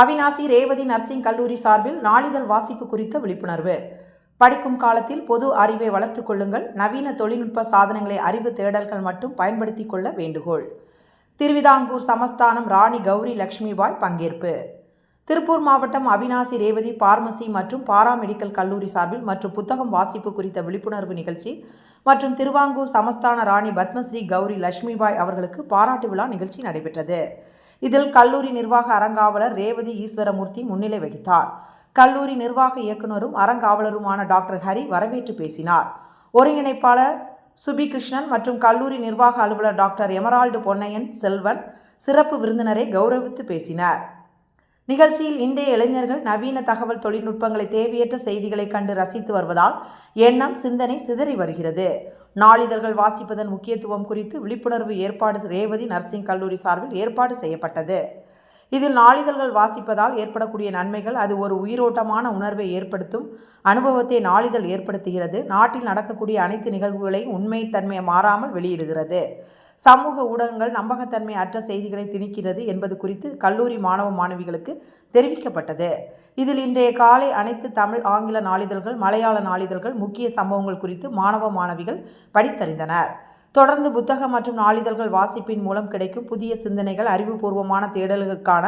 Avinashi Revathi nursing கல்லூரி சார்பில் நாளிதழ் வாசிப்பு குறித்த விழிப்புணர்வு. படிக்கும் காலத்தில் பொது அறிவை வளர்த்து கொள்ளுங்கள். நவீன தொழில்நுட்ப சாதனங்களை அறிவு தேடல்கள் மட்டும் பயன்படுத்திக் கொள்ள வேண்டுகோள். திருவிதாங்கூர் சமஸ்தானம் ராணி கௌரி லட்சுமிபாய் பங்கேற்பு. திருப்பூர் மாவட்டம் அவினாசி ரேவதி பார்மசி மற்றும் பாராமெடிக்கல் கல்லூரி சார்பில் மற்றும் புத்தகம் வாசிப்பு குறித்த விழிப்புணர்வு நிகழ்ச்சி மற்றும் திருவாங்கூர் சமஸ்தான ராணி பத்மஸ்ரீ கௌரி லட்சுமிபாய் அவர்களுக்கு பாராட்டு விழா நிகழ்ச்சி நடைபெற்றது. இதில் கல்லூரி நிர்வாக அறங்காவலர் ரேவதி ஈஸ்வரமூர்த்தி முன்னிலை வகித்தார். கல்லூரி நிர்வாக இயக்குனரும் அறங்காவலருமான டாக்டர் ஹரி வரவேற்று பேசினார். ஒருங்கிணைப்பாளர் சுபி கிருஷ்ணன் மற்றும் கல்லூரி நிர்வாக அலுவலர் டாக்டர் எமரால்டு பொன்னையன் செல்வன் சிறப்பு விருந்தினரை கௌரவித்து பேசினார். நிகழ்ச்சியில் இன்றைய இளைஞர்கள் நவீன தகவல் தொழில்நுட்பங்களை தேவையற்ற செய்திகளை கண்டு ரசித்து வருவதால் எண்ணம் சிந்தனை சிதறி வருகிறது. நாளிதழ்கள் வாசிப்பதன் முக்கியத்துவம் குறித்து விழிப்புணர்வு ஏற்பாடு ரேவதி நர்சிங் கல்லூரி சார்பில் ஏற்பாடு செய்யப்பட்டது. இதில் நாளிதழ்கள் வாசிப்பதால் ஏற்படக்கூடிய நன்மைகள் அது ஒரு உயிரோட்டமான உணர்வை ஏற்படுத்தும் அனுபவத்தை நாளிதழ் ஏற்படுத்துகிறது. நாட்டில் நடக்கக்கூடிய அனைத்து நிகழ்வுகளையும் உண்மைத்தன்மை மாறாமல் வெளியிடுகிறது. சமூக ஊடகங்கள் நம்பகத்தன்மை அற்ற செய்திகளை திணிக்கிறது என்பது குறித்து கல்லூரி மாணவ மாணவிகளுக்கு தெரிவிக்கப்பட்டது. இதில் இன்றைய காலை அனைத்து தமிழ் ஆங்கில நாளிதழ்கள் மலையாள நாளிதழ்கள் முக்கிய சம்பவங்கள் குறித்து மாணவ மாணவிகள் படித்தறிந்தனர். தொடர்ந்து புத்தகம் மற்றும் நாளிதழ்கள் வாசிப்பின் மூலம் கிடைக்கும் புதிய சிந்தனைகள் அறிவுபூர்வமான தேடல்களுக்கான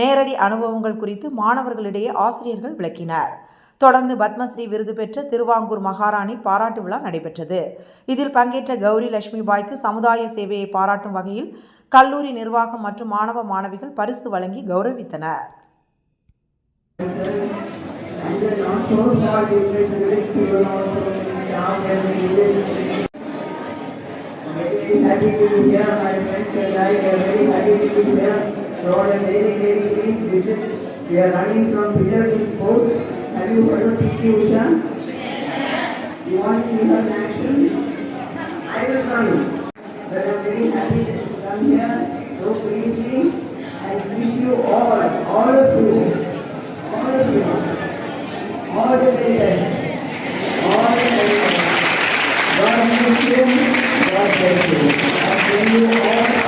நேரடி அனுபவங்கள் குறித்து மாணவர்களிடையே ஆசிரியர்கள் விளக்கினர். தொடர்ந்து பத்மஸ்ரீ விருது பெற்ற திருவாங்கூர் மகாராணி பாராட்டு விழா நடைபெற்றது. இதில் பங்கேற்ற கௌரி லட்சுமிபாய்க்கு சமுதாய சேவையை பாராட்டும் வகையில் கல்லூரி நிர்வாகம் மற்றும் மாணவ மாணவிகள் பரிசு வழங்கி கௌரவித்தனர். Happy to be here, my friends and I are very happy to be here. Lord, and very, very please visit. We are running from pillar to post. Have you heard of P.T. Usha? You want to see her in action? I will run. But I'm very happy you come here so briefly. I wish you all, all of you, all of you, all the best. All the best. God bless you. God bless you. I see you all.